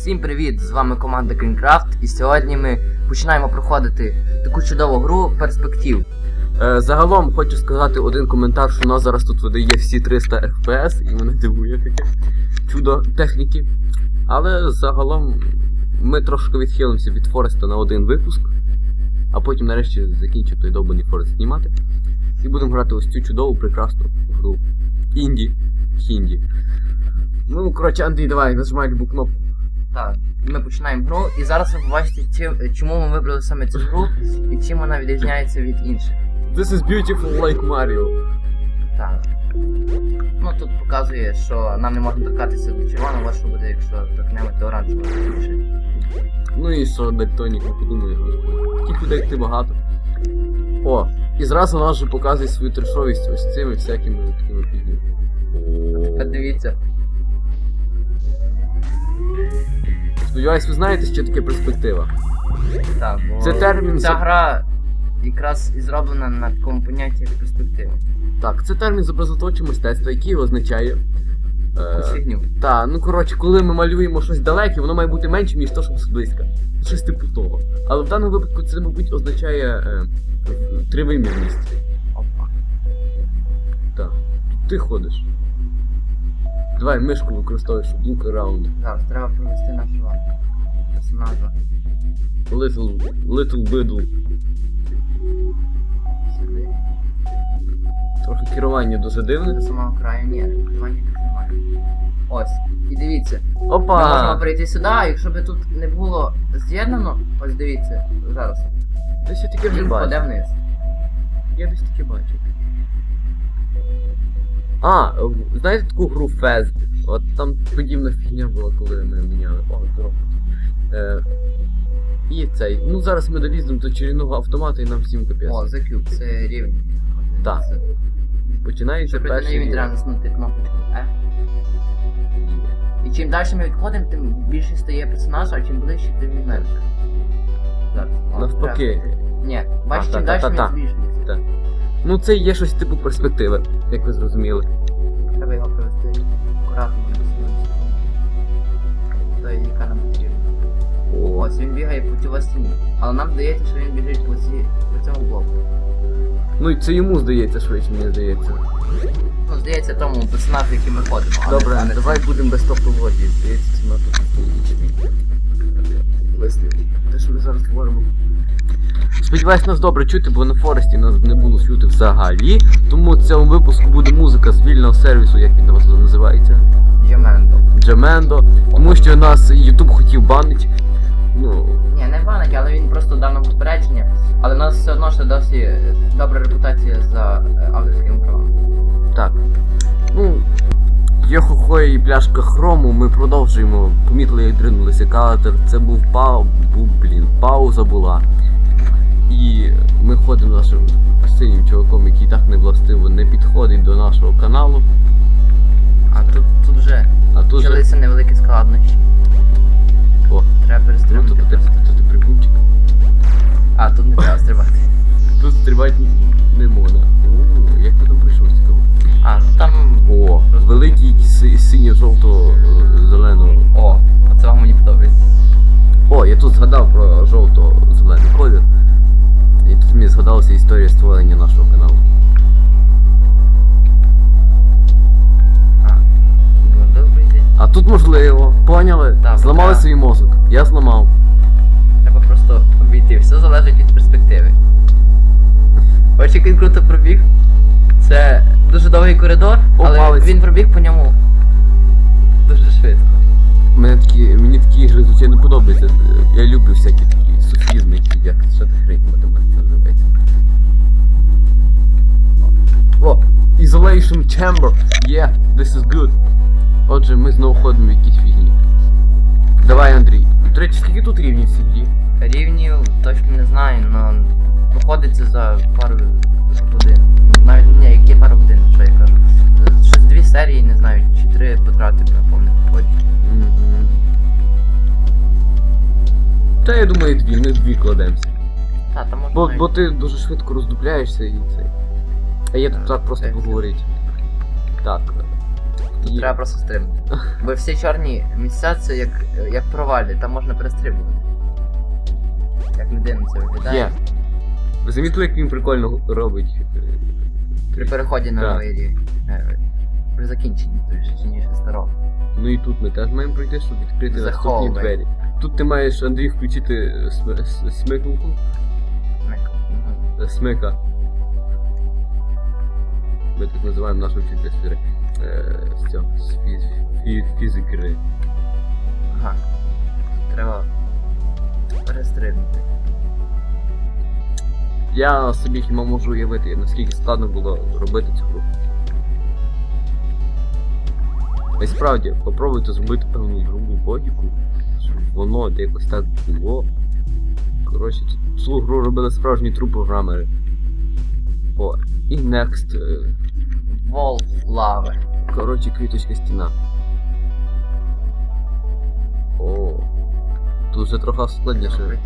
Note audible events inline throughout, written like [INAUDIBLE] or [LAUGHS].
Всім привіт! З вами команда Greencraft і сьогодні ми починаємо проходити таку чудову гру перспектив. Е, загалом хочу сказати один коментар, що у нас зараз тут видає всі 300 FPS, і мене дивує таке чудо техніки. Але загалом ми трошки відхилимося від Фореста на один випуск, а потім нарешті закінчу той довбаний Форест знімати. І будемо грати ось цю чудову, прекрасну гру. Інді. Хінді. Ну, коротше, Андрій, давай, нажимай любу кнопку. Так, ми починаємо гру і зараз ви побачите, чи- чому ми вибрали саме цю гру і чим вона відрізняється від інших. This is beautiful like Mario. Так. Ну тут показує, що нам не можна торкатися до червоного, що буде, якщо торкнемо до оранжевого. Ну і що дальтонік не подумає. Таких людей як ти багато. О, і зразу нас вже показує свою трешовість ось цими всякими такими фігні. Подивіться. Сподіваюсь, ви знаєте, що таке перспектива. Так, бо Це термін ця за- гра якраз і зроблена на такому понятті як перспектива. Так, це термін зобразотворчого мистецтва, який означає. Е, фігню. та, ну коротше, коли ми малюємо щось далеке, воно має бути меншим, ніж то, що близько. Щось типу того. Але в даному випадку це, мабуть, означає е, тривимірність. Опа. Так. Ти ходиш. Давай мишку використовуєш, щоб look around. Зараз треба провести нашого персонажа Little, little biddle. сюди. Трохи керування дуже дивне. До самого краю ні, керування тут немає. Ось. І дивіться, ми можемо Опа! перейти сюди, а якщо б тут не було з'єднано, ось дивіться, зараз. Я таке вже Він впаде вниз. Я десь таке бачив. А, знаєте таку гру Fez? От там подібна фігня була, коли ми міняли. О, здорово. Е, і цей. Ну зараз ми доліземо до чарівного автомата і нам всім О, капець. The Cube, це рівень. Так. Це- Починається Щоб на перший рівень треба рівень. натиснути кнопочку F. І чим далі ми відходимо, тим більше стає персонаж, а чим ближче, тим він менше. Зараз. О, Навпаки. треба. Ні, бачиш, А, чим та- далі та- він та. збільшується. Так. Ну це є щось типу перспективи, як ви зрозуміли. Треба його провести акуратно до секунду. Та яка нам потрібна. Ось він бігає по цій стіні. Але нам здається, що він біжить по, ці, по цьому блоку. Ну і це йому здається швидше, мені здається. Ну, здається, тому персонажу, який ми ходимо. а не- Добре, а не давай будемо без топтоводії. Здається, це надто логічний вислів. Те, що ми зараз говоримо. Сподіваюсь, нас добре чути, бо на Форесті нас не було чути взагалі. Тому в цьому випуску буде музика з вільного сервісу, як він у вас називається. Джемендо. Джемендо. Тому що нас YouTube хотів банить. Ну, Ні, не банить, але він просто дав нам попередження. Але в нас все одно ще досі добра репутація за е, авторськими правами. так. Ну, є хохо і пляшка хрому, ми продовжуємо. Помітили, як дринулися кадр. Це був пау, був, блін, пауза була. І ми ходимо нашим синім чуваком, який так не властиво не підходить до нашого каналу. А тут, тут вже А тут почалися невеликі складнощі. О, Треба ну, перестрибнути тут, ти, просто. тут ти. А, тут не треба стрибати. [LAUGHS] Тут стрибати не можна. О, як ти там прийшов цікаво. А, ну там. О, великий си- синьо-жовто-зеленого. О, оце мені подобається. О, я тут згадав про жовто-зелений колір. І тут мені згадалася історія створення нашого каналу. А, тут можливо, поняли? Так, Зламали так. свій мозок. Я зламав. Треба просто обійти. Все залежить від перспективи. Бачиш, як він круто пробіг. Це дуже довгий коридор, але палець. він пробіг по ньому дуже швидко. Мене такі, мені такі ігри звичайно подобаються. Я люблю всякі софізми, які як та хрень математика називається. О, Isolation Chamber. Yeah, this is good. Отже, ми знову ходимо в якісь фігні. Давай, Андрій. До речі, скільки тут рівнів в цій? Рівнів точно не знаю, але проходиться за пару годин. Навіть ні, які пару годин, що я кажу. Та я думаю, дві, ми дві кладемося. Та, там можна. Бо, навіть- бо ти дуже швидко роздупляєшся і це. А я тут Так, просто так. поговорити. Так. Тут треба просто стрибнути. [LAUGHS] Бо всі чорні місця це як, як провалі, там можна перестрибувати. Як людина це виглядає. Є. Ви замітили, як він прикольно робить? е, При переході на Так. новий рівень. Е, При закінченні, точніше старого. Ну і тут ми теж маємо пройти, щоб відкрити наступні Заховуй. двері. Тут ти маєш, Андрій, включити е, смикалку. Микол. Мгм. Е, Смика. Ми так називаємо нашого вчителя з фіри. Е, з цього, з фіз- фі- фізики. Ага. Треба перестрибнути. Я собі хіба можу уявити, наскільки складно було робити цю гру. І справді, попробуйте зробити певну ігрову логіку, воно якось так було. Коротше, цю- гру робили справжні тру програмери. О, і next. е, Волф лави. Коротше, квіточка стіна. О. Тут вже трохи складніше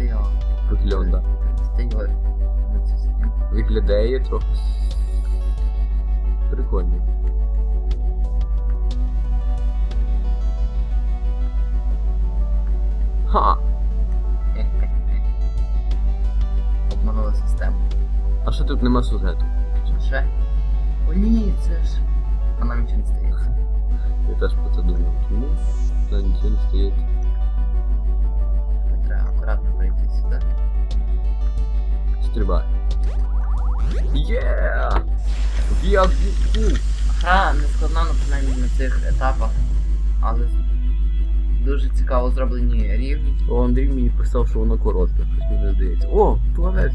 вигляда. Виглядає трохи прикольно. Ха! [LAUGHS] Обманула систему. А що тут нема сюжету? Що ще? О ні, це ж. А нам нічого не стається. [LAUGHS] Я теж про це думав. Чому? Та нічого не стоїть. Треба акуратно прийти сюди. Стрибай. Є! Як фу! Гра не складна, ну, принаймні на цих етапах, але дуже цікаво зроблені рівні. О, Андрій мені писав, що воно коротке, щось мені здається. О, плавець!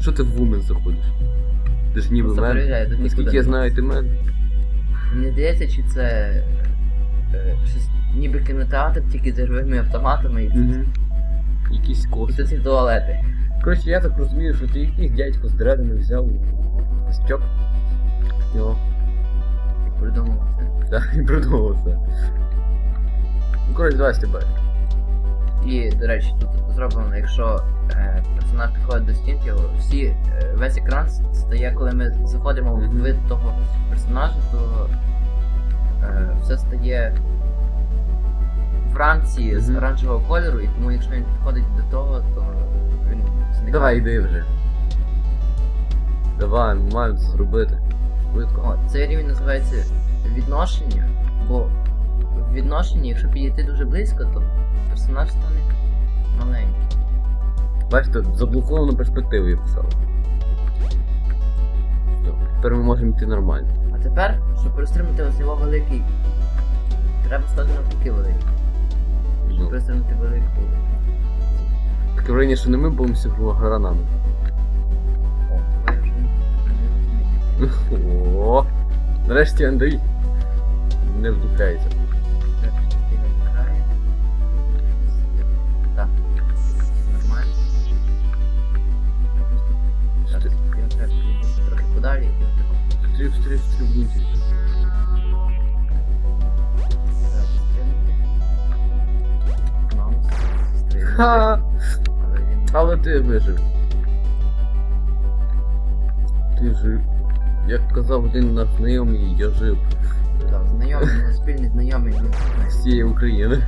Що ти в вумен заходиш? Ти ж ніби Просто мен. перевіряю, тут Наскільки нікуди я знаю, ти мен. Мені здається, чи це е, щось ніби кінотеатр, тільки з живими автоматами і, Угу. Якісь і тут ці туалети. Коротше, я так розумію, що ти якийсь дядько з дредами взяв костюк. Його. І придумав це. Так, і придумав це. Ну, коротше, давай стрибай. І, до речі, тут зроблено, якщо е, персонаж підходить до стінки, всі, е, весь екран стає, коли ми заходимо в вид того персонажа, то е, все стає вранці з оранжевого кольору, і тому якщо він підходить до того, то він зникає. Давай, йди вже. Давай, ми маємо це зробити. Швидко. О, цей рівень називається відношення, бо в відношенні, якщо підійти дуже близько, то персонаж стане маленький. Бачите, заблоковану перспективу я писав. Тепер ми можемо йти нормально. А тепер, щоб перестрибнути ось його великий, треба стати навпаки великий. Щоб Ну, перестрибнути велику. таке враження, що не ми повністю гра нами. О, ви вже не розумієте. [LAUGHS] О, нарешті Андрій не вдупляється. Отако. Стриб, стриб, стрибнути. Треба стрибнути. Маус. Стрибнути. Ха! Але він. Але ти вижив. Ти жив. Як казав один наш знайомий, я жив Так, знайомий, спільний знайомий, з цієї України.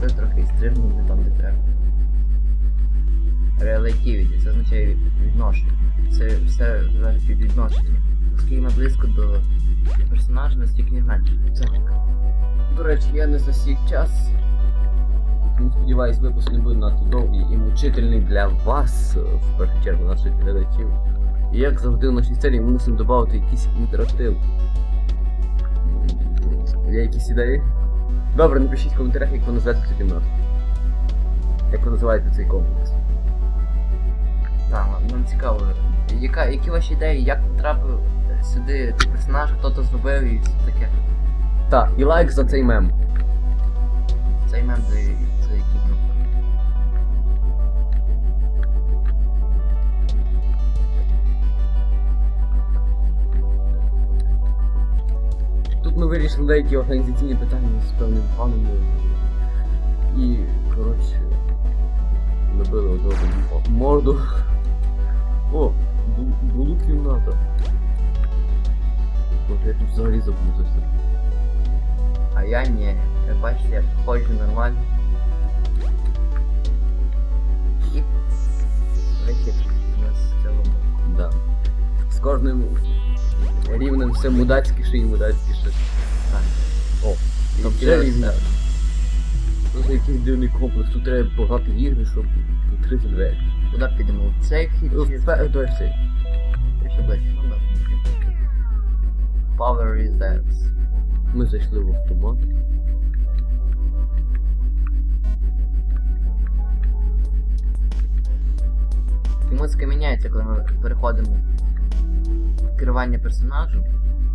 Це трохи стрибнув не там, де треба. Relativity, це означає відношення. Це все залежить від відношення. Наскільки ми близько до персонажа, настільки не менше. Так. До речі, я не засік час. Тому сподіваюсь, випуск не буде надто довгий і мучительний для вас, е, в першу чергу, наших глядачів. І як завжди в нашій серії ми мусимо додати якийсь інтерактив. Є якісь ідеї? Добре, напишіть в коментарях, як ви назвете цю кімнату. Як ви називаєте цей комплекс. Так, нам цікаво, яка, які ваші ідеї, як потрапив сюди цей персонаж, хто то зробив і все таке. Так, і лайк за цей мем. Цей мем за, за які групи. Тут ми вирішили деякі організаційні питання з певним паном. І, коротше, набили одного морду. О, бу- було кімната. Боже, я тут взагалі заблудився. А я ні. Як бачите, я нормально. У нас з цього. Да. З кожним рівнем все мудацькіше і мудацькіше. Так. О, І там кидаю ще рівня. себе. Це якийсь дивний комплекс, тут треба багато ігри, щоб відкрити двері. Куди підемо? В цей в Впе- цей. Я ближче, ну добре. Power Reserves. Ми зайшли в автомат. І музика міняється, коли ми переходимо в керування персонажем.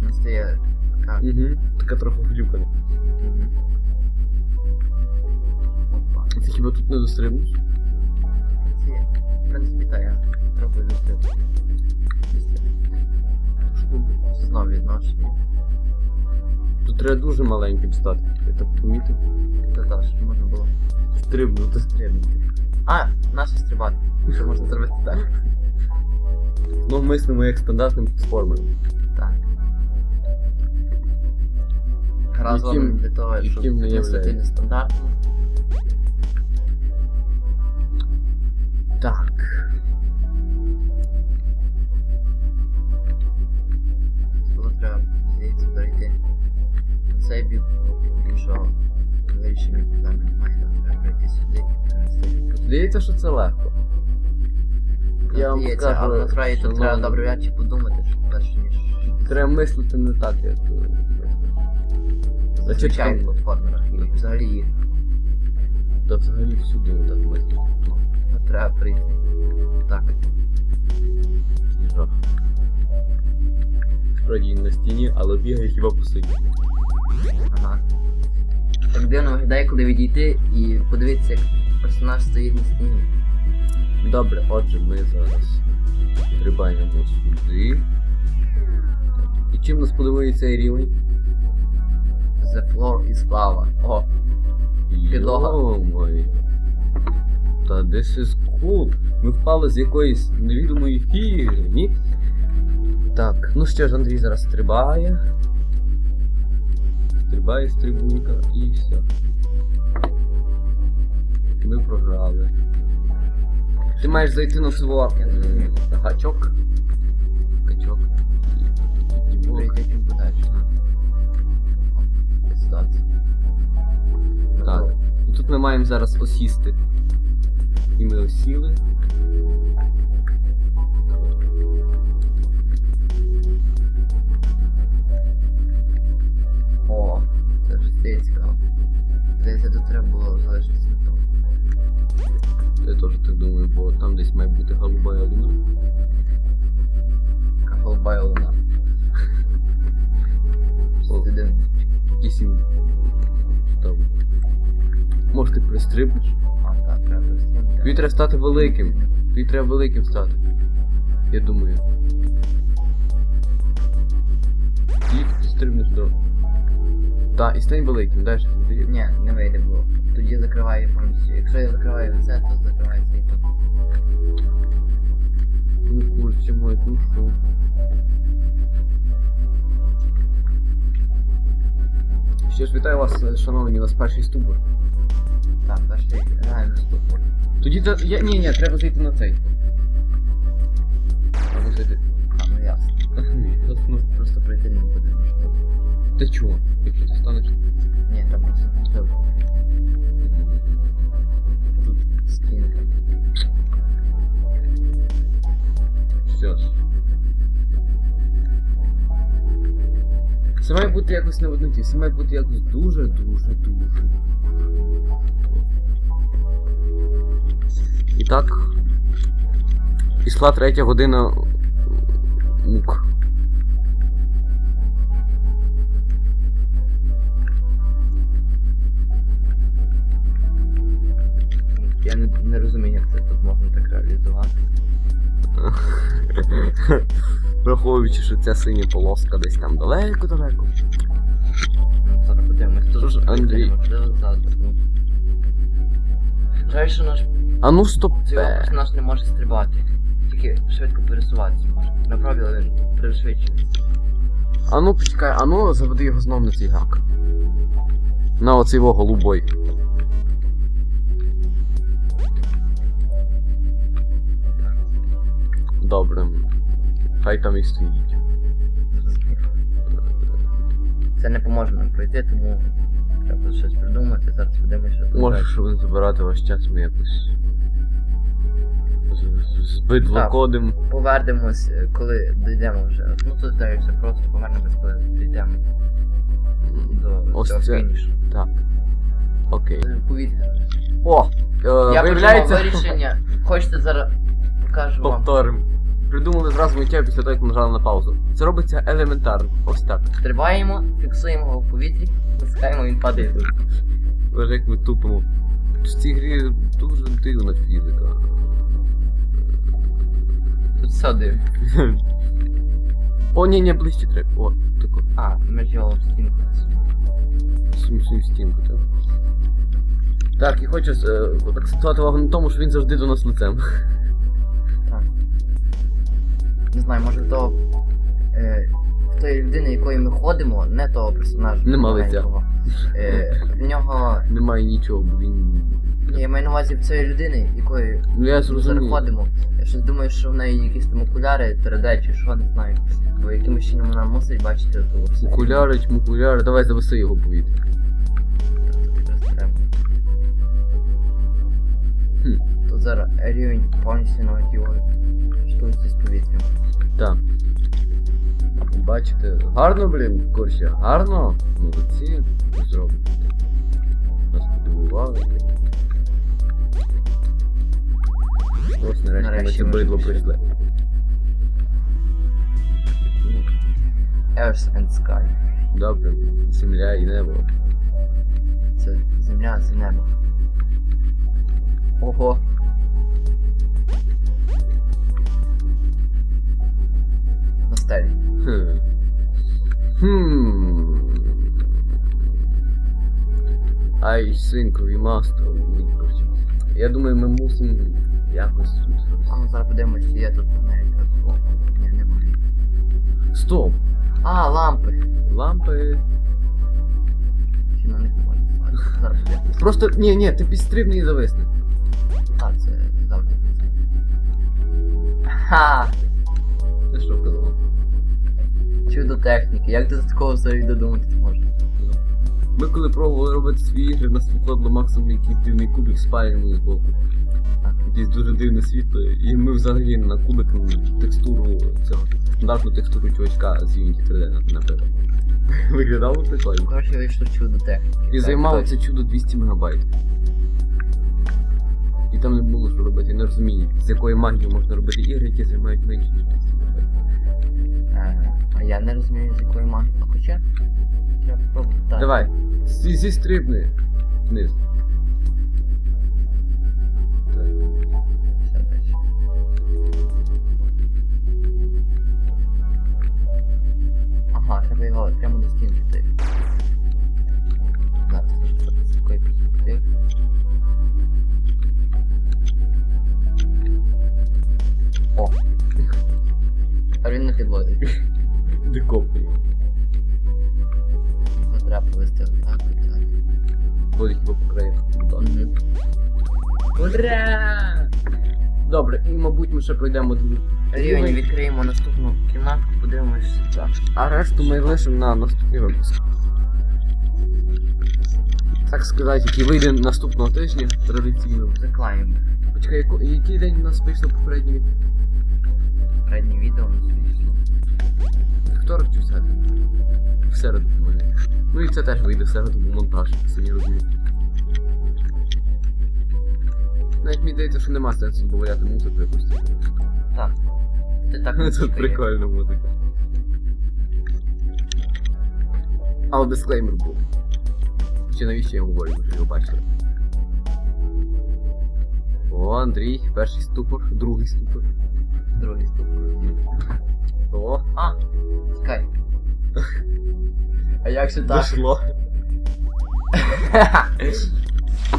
У нас стає така. Угу. Така трохи глюкана. Опа. Ти хіба тут не дострибнеш? В принципі, та я пробую відкрити. Що думаю? Знову відношення. Тут треба дуже маленьким стати. Я так помітив. Та та, щоб можна було Стрибнути. стрибнути. А, наше стрибати. Що можна зробити так? Ну, мислимо як стандартним платформером. Так. Гра Яким- для того, щоб яким не являється. нестандартно. Так. Було треба, здається, перейти на цей бік, іншого вирішення проблеми немає, там треба пройти сюди і. Здається, що це легко. Я вам Здається, скажу, але насправді тут треба добре речі подумати, щоб перш ніж Треба мислити не так, як. е, звичайних платформерах і взагалі їх Та взагалі всюди так мислити. Треба прийти. Так. Жах. Справді він на стіні, але бігає хіба по собі. Ага. Так дивно виглядає, коли відійти і подивитися, як персонаж стоїть на стіні. Добре, отже, ми зараз стрибаємо сюди. І чим нас подивує цей рівень? The floor is lava. О, Підлога. Йо-моє. Та this is cool. Ми впали з якоїсь невідомої фігні. Так, ну що ж, Андрій зараз стрибає. Стрибає стрибунька і все. Ми програли. Ти маєш зайти на свого зрозумів. гачок. Ситуація. Так. І тут ми маємо зараз осісти. І ми осіли. О, це вже стає цікаво. Здається, тут треба було залишитися на тому. Я теж так думаю, бо там десь має бути голубая луна. Така голубая луна. О. Ти дивишся. Якийсь він там. Може ти пристрибнеш? Тобі треба стати великим. Тобі треба великим стати. Я думаю. І ти стрибнеш до. Так, і стань великим, далі тобі. Ні, не вийде, бо тоді закриваю повністю. Якщо я закриваю це, то закривається і тут. Ну курче мой, ну що? Ще ж вітаю вас, шановні, у нас перший ступор. Так, перший реально ступор. Тоді та... я... Ні, ні, треба зайти на цей. Треба зайти. А, ну ясно. [LAUGHS] Тут, ну, Просто пройти не буде можливо. Та чого? Якщо ти станеш. Ні, там просто неможливо. Тут стінка. Все ж. Це має бути якось в одній, це має бути якось дуже, І так. Пішла третя година мук. Я не, не розумію, як це тут можна так реалізувати. [LAUGHS] Враховуючи, що ця синя полоска десь там далеко-далеко. Ну, зараз подивимось. Тут Андрій? Жаль, що наш А ну стоп. цей персонаж не може стрибати. Тільки швидко пересуватися може. Направили він пришвидшується. А ну почекай, а ну заведи його знов на цей гак. На оцей його голубой. Добре. Хай там і стоїть. Це не поможе нам пройти, тому треба щось придумати. Зараз подивимося, Може, щоб не забирати ваш час, ми якось. з- з- Збидлокодим. Повернемось, е, коли дійдемо вже. Ну тут здається, просто повернемось, коли дійдемо до Ось цього це. фінішу. Так. Окей. Це Повітря. О! Е, Я виявляється. придумав вирішення. Хочете зараз покажу вам. Повторим. Придумали зразу миття після того, як нажали на паузу. Це робиться елементарно. Ось так. Стрибаємо, фіксуємо його в повітрі, пускаємо, він падає. Ось як ми тупимо. В цій грі дуже дивна фізика. Тут все дивно. О, ні, ні, ближче треба. О, тако. А, ми ж його в стінку. Сім стінку, так. Так, і хочу е, акцентувати увагу на тому, що він завжди до нас лицем. Не знаю, може то. Е, в тої людини, якої ми ходимо, не того персонажа. Нема лиця. Е, в нього. Немає нічого, бо він. Ні, я маю на увазі в цієї людини, якої Ну я ми зараз зрозумів. ходимо. Я щось думаю, що в неї якісь там окуляри, 3D чи що, не знаю. Бо якимось чином вона мусить бачити. Окуляри, чмокуляри, давай завеси його повітря. Рівень повністю навіть його штуці з повітрям. Так. Бачите, гарно, блін, коротше, гарно. Молодці, зроблено. Нас подивували. Ось нарешті Нарешті ми прийшли. прийшли. Earth and Sky. Добре, земля і небо. Це земля, це небо. Ого. На. Хм. Хм. I think we must. Я думаю, ми мусимо якось тут. А ну зараз подивимось, чи є тут ні, немає. Стоп! А, лампи. Лампи. Чи на них немає? Зараз подивимось. Просто ні, ні, ти підстрибни і зависни. А, це завжди. Ха! Ти що? Чудо техніки. Як ти до такого взагалі додуматись можеш? Ми коли пробували робити свої ігри, нас виходило максимум якийсь дивний кубик пальмою з боку. Якесь дуже дивне світло, і ми взагалі на кубик ну, текстуру цього стандартну текстуру чувачка з Unity 3D напевно. [LAUGHS] Виглядало прикольно. Коротше, вийшло чудо техніки. І Так, займало це чудо 200 мегабайт. І там не було що робити, я не розумію, з якою магією можна робити ігри, які займають менше, ніж 200 мегабайт. А я не розумію, з якої магії. Хоча. Треба спробувати. Давай, зі- зістрибни вниз. Так. Все далі. Ага, треба його прямо до стінки Він на підлозі. Декопний. Його треба провести отак, отак. Ходить по краях. Так. Ура! Добре, і мабуть ми ще пройдемо другий. Рівень відкриємо наступну кімнатку, подивимось. Так. А решту ми лишимо на наступний випуск. Так сказати, який вийде наступного тижня традиційно. Climb. Почекай, яко- який день у нас вийшло попереднє від Переднє відео у нас вийшло. Вівторок чи в середу? В середу, по-моєму. Ну і це теж вийде в середу, бо монтаж, самі розумієте. Навіть мені здається, що нема сенсу додати музику якусь. Так. Ти так Це чекає. прикольна музика. Але дисклеймер був. Чи навіщо я говорю, ви його бачили? О, Андрій, перший ступор, другий ступор. Другий ступор. О, А, чекай. А як же так? дошло.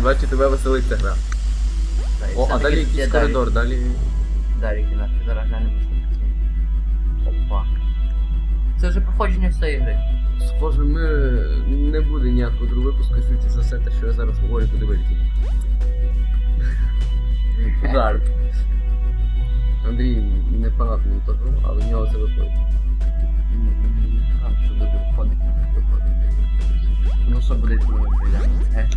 Бачу, тебе веселиться гра. Та, і О, а далі якийсь коридор, далі. Далі кімнатки, зараз глянемо. Опа. Це вже походження всієї гри. Схоже, ми не буде ніякого другого випуску, швидше за все, те, що я зараз говорю, буде вилізти. [LAUGHS] Жарт. Андрій не фанат монтажу, але в нього це виходить. Що виходить, не виходить. Ну що буде, коли ми прийдемо? Е?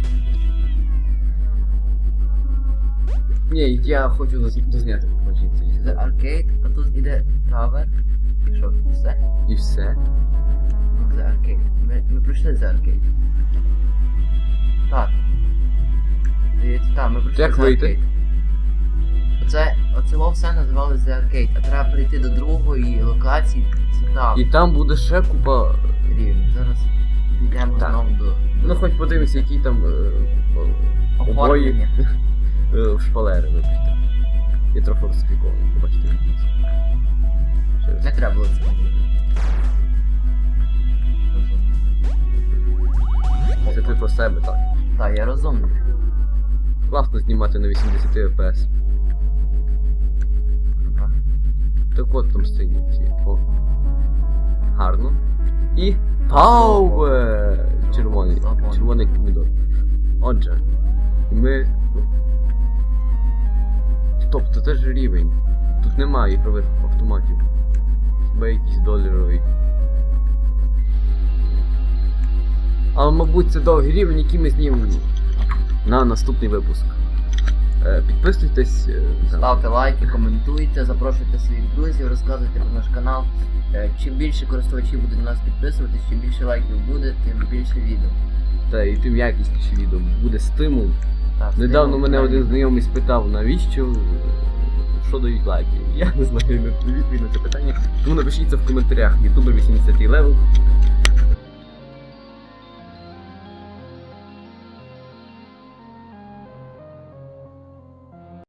Ні, я хочу цієї The гри. Arcade, а тут іде Tower. І що, все? І все. Ну, The Arcade. Ми, ми пройшли The Arcade. Так. Здається, так, ми пройшли Як The вийти? Оце, оце все називалось The Arcade, а треба прийти до другої локації, це там І там буде ще купа. рівень. Зараз дійдемо Так. знову до, Ну хоч подивимося, які там е, о- оформлення. [LAUGHS] е, шпалери, вибачте. Я трохи розфікований, побачите відео. Через Не треба було це робити. Це ти про себе, так. Так, я розумний. Класно знімати на 80 FPS. От там ці. О. Гарно. І. Пауе! Червоний. Червоний помідор. Отже. Ми. Стоп, це теж рівень. Тут немає ігрових автоматів. Хіба якийсь доларовий. Але, мабуть, це довгий рівень, який ми знімемо на наступний випуск. Е, Підписуйтесь. е. Ставте лайки, коментуйте, запрошуйте своїх друзів, розказуйте про наш канал. Е, Чим більше користувачів буде на нас підписуватись, чим більше лайків буде, тим більше відео. Та і тим якісніше відео буде стимул. Так, Недавно стимул, мене так. один знайомий спитав, навіщо що дають лайки. Я не знаю, не відповідь на це питання. Тому напишіть це в коментарях. Ютубер 80 левел.